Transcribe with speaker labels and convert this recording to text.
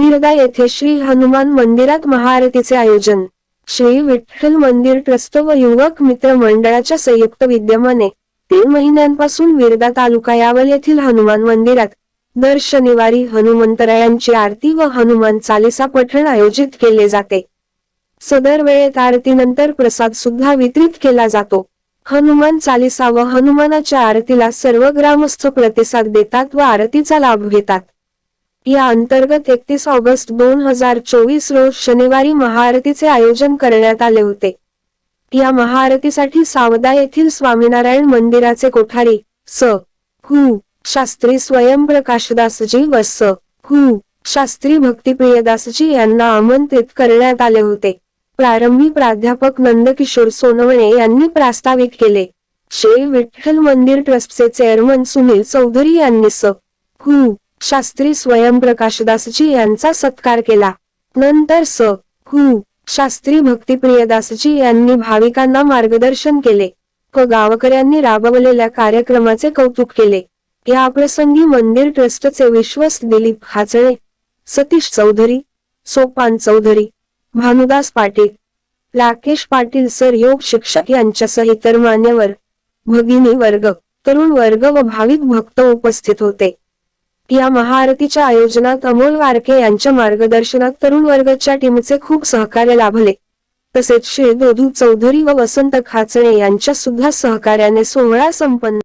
Speaker 1: विरदा येथे श्री हनुमान मंदिरात महाआरतीचे आयोजन. श्री विठ्ठल मंदिर ट्रस्ट व युवक मित्र मंडळाच्या संयुक्त विद्यमाने तीन महिन्यांपासून विरदा तालुका यावल येथील हनुमान मंदिरात दर शनिवारी हनुमंतरायांची आरती व हनुमान चालिसा पठण आयोजित केले जाते. सदर वेळेत आरतीनंतर प्रसाद सुद्धा वितरित केला जातो. हनुमान चालिसा व हनुमानाच्या आरतीला सर्व ग्रामस्थ प्रतिसाद देतात व आरतीचा लाभ घेतात. या अंतर्गत एकतीस ऑगस्ट दोन हजार चोवीस रोज शनिवारी महाआरतीचे आयोजन करण्यात आले होते. या महाआरतीसाठी सावदा येथील स्वामीनारायण मंदिराचे कोठारी स. हु. शास्त्री स्वयंप्रकाशदासजी व स. हु. शास्त्री भक्तिप्रियदासजी यांना आमंत्रित करण्यात आले होते. प्रारंभी प्राध्यापक नंदकिशोर सोनवणे यांनी प्रास्ताविक केले. श्री विठ्ठल मंदिर ट्रस्टचे चेअरमन सुनील चौधरी यांनी स. हु. शास्त्री स्वयंप्रकाशदासजी यांचा सत्कार केला. नंतर स. हु. शास्त्री भक्तिप्रियदासजी यांनी भाविकांना मार्गदर्शन केले. व गावकऱ्यांनी राबवलेल्या कार्यक्रमाचे कौतुक केले. या प्रसंगी मंदिर ट्रस्टचे विश्वस्त दिलीप हाचळे सतीश चौधरी सोपान चौधरी भानुदास पाटील राकेश पाटील सर योग शिक्षक यांच्यासह इतर मान्यवर भगिनी वर्ग तरुण वर्ग व भाविक भक्त उपस्थित होते. या महाआरतीच्या आयोजनात अमोल वारके यांच्या मार्गदर्शनात तरुण वर्गाच्या टीमचे खूप सहकार्य लाभले. तसेच श्री दोधू चौधरी व वसंत खाचणे यांच्या सुद्धा सहकार्याने सोहळा संपन्न